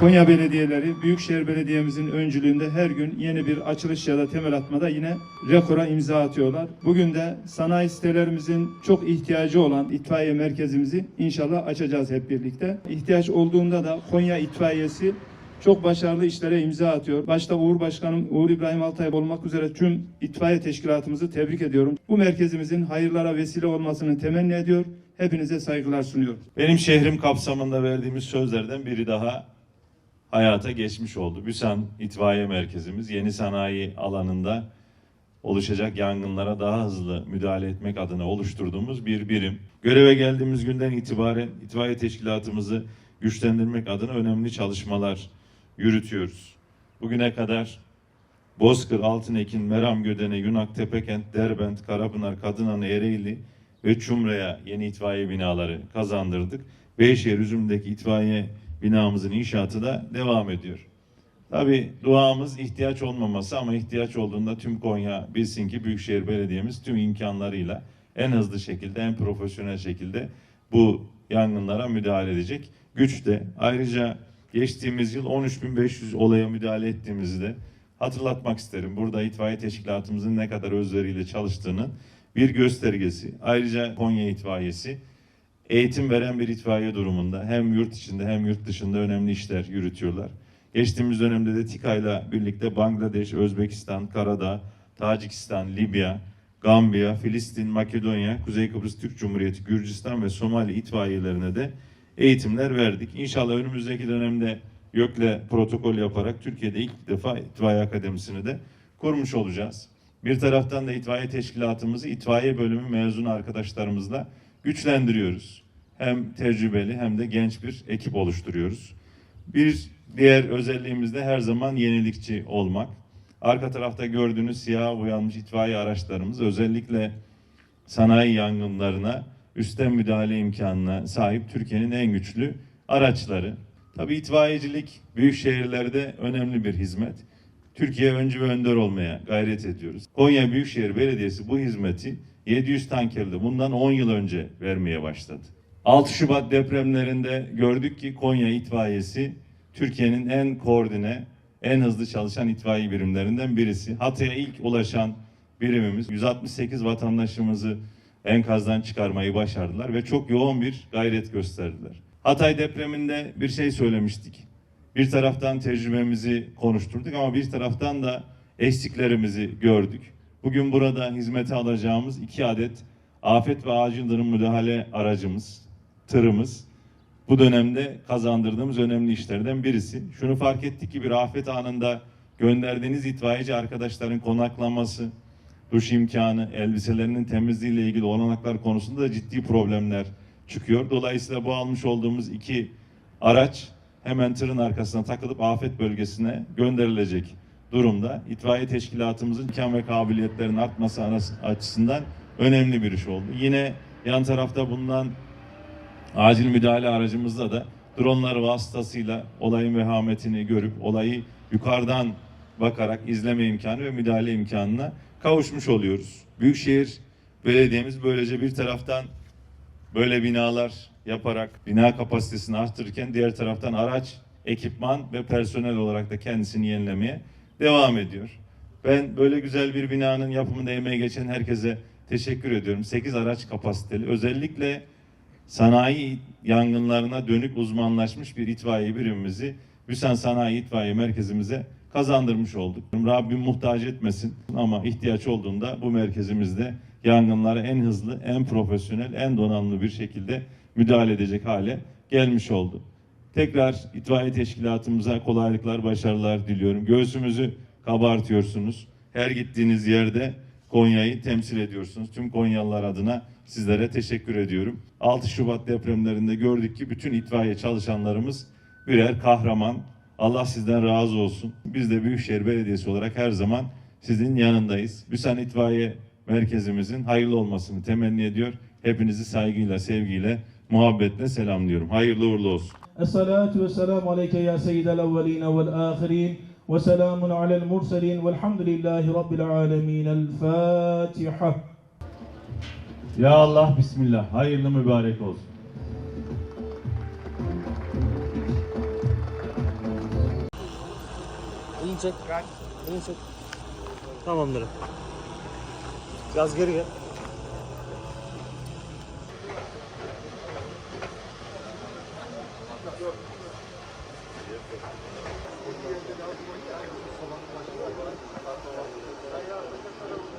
Konya Belediyeleri, Büyükşehir Belediye'mizin öncülüğünde her gün yeni bir açılış ya da temel atmada yine rekora imza atıyorlar. Bugün de sanayi sitelerimizin çok ihtiyacı olan itfaiye merkezimizi inşallah açacağız hep birlikte. İhtiyaç olduğunda da Konya İtfaiyesi çok başarılı işlere imza atıyor. Başta Uğur Başkanım Uğur İbrahim Altay olmak üzere tüm itfaiye teşkilatımızı tebrik ediyorum. Bu merkezimizin hayırlara vesile olmasını temenni ediyor. Hepinize saygılar sunuyorum. Benim şehrim kapsamında verdiğimiz sözlerden biri daha hayata geçmiş oldu. Büsan İtfaiye Merkezimiz yeni sanayi alanında oluşacak yangınlara daha hızlı müdahale etmek adına oluşturduğumuz bir birim. Göreve geldiğimiz günden itibaren itfaiye teşkilatımızı güçlendirmek adına önemli çalışmalar yürütüyoruz. Bugüne kadar Bozkır, Altınekin, Meram Gödene, Yunak, Tepekent, Derbent, Karapınar, Kadınanı, Ereğli ve Çumra'ya yeni itfaiye binaları kazandırdık. Beyşehir Üzüm'deki itfaiye binamızın inşaatı da devam ediyor. Tabi duamız ihtiyaç olmaması ama ihtiyaç olduğunda tüm Konya bilsin ki Büyükşehir Belediye'miz tüm imkanlarıyla en hızlı şekilde, en profesyonel şekilde bu yangınlara müdahale edecek güçte. Ayrıca geçtiğimiz yıl 13.500 olaya müdahale ettiğimizi de hatırlatmak isterim. Burada itfaiye teşkilatımızın ne kadar özveriyle çalıştığının bir göstergesi. Ayrıca Konya İtfaiyesi eğitim veren bir itfaiye durumunda hem yurt içinde hem yurt dışında önemli işler yürütüyorlar. Geçtiğimiz dönemde de TİKA ile birlikte Bangladeş, Özbekistan, Karadağ, Tacikistan, Libya, Gambiya, Filistin, Makedonya, Kuzey Kıbrıs Türk Cumhuriyeti, Gürcistan ve Somali itfaiyelerine de eğitimler verdik. İnşallah önümüzdeki dönemde YÖK'le protokol yaparak Türkiye'de ilk defa itfaiye akademisini de kurmuş olacağız. Bir taraftan da itfaiye teşkilatımızı itfaiye bölümü mezunu arkadaşlarımızla güçlendiriyoruz. Hem tecrübeli hem de genç bir ekip oluşturuyoruz. Bir diğer özelliğimiz de her zaman yenilikçi olmak. Arka tarafta gördüğünüz siyah boyanmış itfaiye araçlarımız özellikle sanayi yangınlarına üstten müdahale imkanına sahip Türkiye'nin en güçlü araçları. Tabii itfaiyecilik büyük şehirlerde önemli bir hizmet. Türkiye öncü ve önder olmaya gayret ediyoruz. Konya Büyükşehir Belediyesi bu hizmeti 700 tankerle bundan 10 yıl önce vermeye başladı. 6 Şubat depremlerinde gördük ki Konya itfaiyesi Türkiye'nin en koordine, en hızlı çalışan itfaiye birimlerinden birisi. Hatay'a ilk ulaşan birimimiz 168 vatandaşımızı enkazdan çıkarmayı başardılar ve çok yoğun bir gayret gösterdiler. Hatay depreminde bir şey söylemiştik. Bir taraftan tecrübemizi konuşturduk ama bir taraftan da eksiklerimizi gördük. Bugün burada hizmete alacağımız iki adet afet ve acil durum müdahale aracımız, tırımız bu dönemde kazandırdığımız önemli işlerden birisi. Şunu fark ettik ki bir afet anında gönderdiğiniz itfaiyeci arkadaşların konaklaması, duş imkanı, elbiselerinin temizliğiyle ilgili olanaklar konusunda da ciddi problemler çıkıyor. Dolayısıyla bu almış olduğumuz iki araç hemen tırın arkasına takılıp afet bölgesine gönderilecek durumda. İtfaiye teşkilatımızın imkan ve kabiliyetlerin artması açısından önemli bir iş oldu. Yine yan tarafta bulunan acil müdahale aracımızda da dronlar vasıtasıyla olayın vehametini görüp olayı yukarıdan bakarak izleme imkanı ve müdahale imkanına kavuşmuş oluyoruz. Büyükşehir Belediye'miz böylece bir taraftan böyle binalar yaparak bina kapasitesini arttırırken diğer taraftan araç, ekipman ve personel olarak da kendisini yenilemeye devam ediyor. Ben böyle güzel bir binanın yapımında emeği geçen herkese teşekkür ediyorum. 8 araç kapasiteli. Özellikle sanayi yangınlarına dönük uzmanlaşmış bir itfaiye birimimizi Büsen Sanayi İtfaiye Merkezimize kazandırmış olduk. Rabbim muhtaç etmesin ama ihtiyaç olduğunda bu merkezimizde yangınlara en hızlı, en profesyonel, en donanımlı bir şekilde müdahale edecek hale gelmiş oldu. Tekrar itfaiye teşkilatımıza kolaylıklar, başarılar diliyorum. Göğsümüzü kabartıyorsunuz. Her gittiğiniz yerde Konya'yı temsil ediyorsunuz. Tüm Konyalılar adına sizlere teşekkür ediyorum. 6 Şubat depremlerinde gördük ki bütün itfaiye çalışanlarımız birer kahraman. Allah sizden razı olsun. Biz de Büyükşehir Belediyesi olarak her zaman sizin yanındayız. Büsen İtfaiye Merkezimizin hayırlı olmasını temenni ediyor. Hepinizi saygıyla, sevgiyle, muhabbetle selamlıyorum. Hayırlı uğurlu olsun. Esselatu ve selamu aleyke ya seyyidel evveline vel ahirin ve selamun alel murselin velhamdülillahi rabbil alemin. El Fatiha. Ya Allah Bismillah. Hayırlı mübarek olsun. İyi çek. Tamamdır. Biraz geri gel. Thank you.